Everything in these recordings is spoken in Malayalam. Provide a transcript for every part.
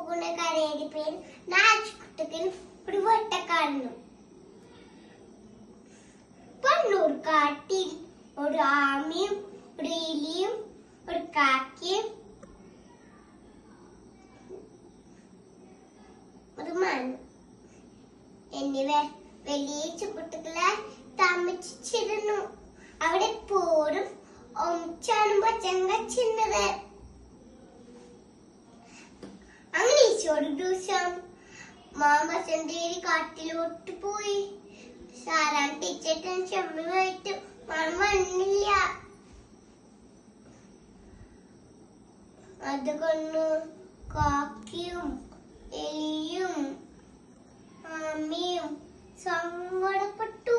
പോകുന്ന കരയുടെ പേര് നാച്ചുകുട്ടക്കൻ ഒരു വട്ടക്കാരനും. പണ്ണൂർ കാട്ടിൽ ഒരു ആമയും ഒരു എലിയും ഒരു കാക്കയും ഒരു മാനും. എന്നിവ വലിയ ചുക്കുട്ടുകളാൽ താമസിച്ചിരുന്നു. അവിടെ പോരും ഒമിച്ചാണ് ഭക്ഷണം കഴിച്ചിരുന്നത് അങ്ങനെ ഒരു ദിവസം മാമസന്തേരി കാട്ടിലോട്ട് പോയി. സാറാൻ ടീച്ചേട്ടൻ ചെമ്മുമായിട്ട് മാമ വന്നില്ല. അതുകൊണ്ട് കാക്കിയും എലിയും മാമിയും സങ്കടപ്പെട്ടു.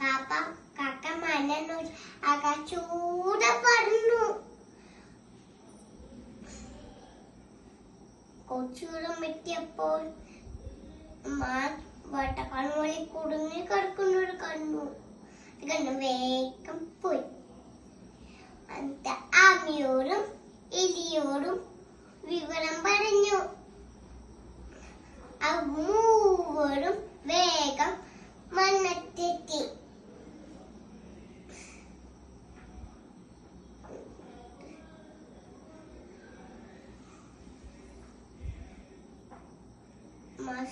കാപ്പ കാക്ക മനനു ആകാശൂടെ പറഞ്ഞു. കൊച്ചൂരം എത്തിയപ്പോൾ മാൻ കുടുങ്ങി കിടക്കുന്ന ഒരു കണ്ണു. കണ്ണു വേഗം പോയി. അമ്മയോടും എലിയോടും വിവരം പറഞ്ഞു. മൂവരും വേഗം മണ്ണത്തെത്തി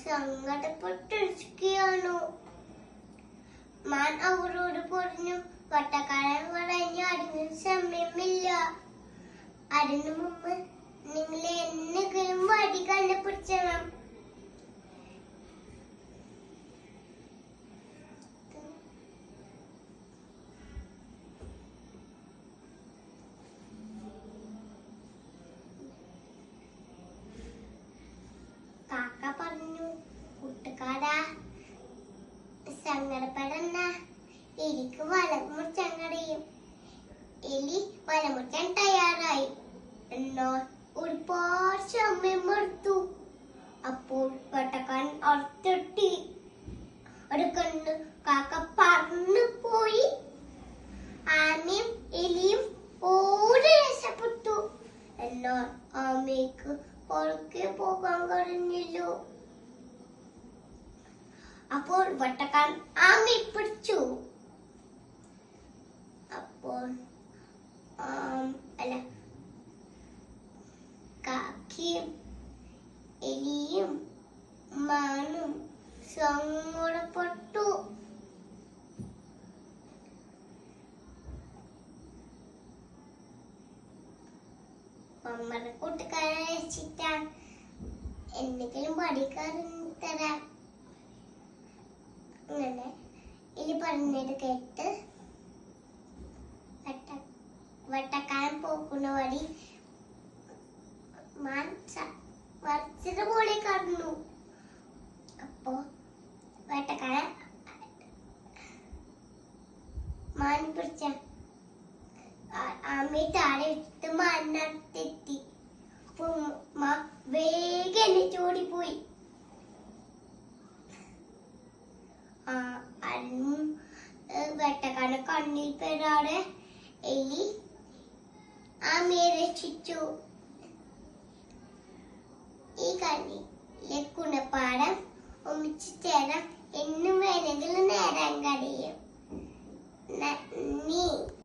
സങ്കടപ്പെട്ടിരിക്കുകയാണു മാൻ അവരോട് പറഞ്ഞു വട്ടക്കാരൻ പറഞ്ഞു അതിന് സമയമില്ല. അതിനു മുമ്പ് നിങ്ങൾ എന്തെങ്കിലും വടി കണ്ടുപിടിച്ചണം കാക്ക പറഞ്ഞു കൂട്ടുകാരാ സങ്കടപ്പെടണ്ട എലിക്ക് വലമുറിച്ചാൻ കഴിയും വലമുറിച്ചാൻ തയ്യാറായി. എന്നാൽ ഒരുപാട് സമയം എടുത്തു അപ്പോൾ വെട്ടക്കാരൻ അർത്ഥട്ടി ഒരു കണ്ണ് കാക്ക പറന്നു പോയി. ആമയും എലിയും ഓടി രക്ഷപ്പെട്ടു. എന്നാൽ ആമയ്ക്ക് പുറകെ പോകാൻ കഴിഞ്ഞില്ലോ. അപ്പോൾ വട്ടക്കാൻ ആമയെ പിടിച്ചു. അപ്പോൾ ആം, അല്ല കാക്കിയും എലിയും മാനും സങ്കടപ്പെട്ടു നമ്മുടെ കൂട്ടുകാരെ രക്ഷിക്കാൻ എന്തെങ്കിലും പഠിക്കാൻ തരാം. അങ്ങനെ ഇനി പറഞ്ഞത് കേട്ട് വട്ട വട്ടക്കാരൻ പോക്കുന്ന വഴി മാൻ സ- പോലെ കടന്നു. අමිට අර විත්තම අන්නත් එත්ති. පුම වේගෙන චූඩි පුයි. අන්නුම් වැටකන කන්නි පෙරාර එයි ආමේර චිච්චු ඒකන්නේ ලෙක්කුණ පා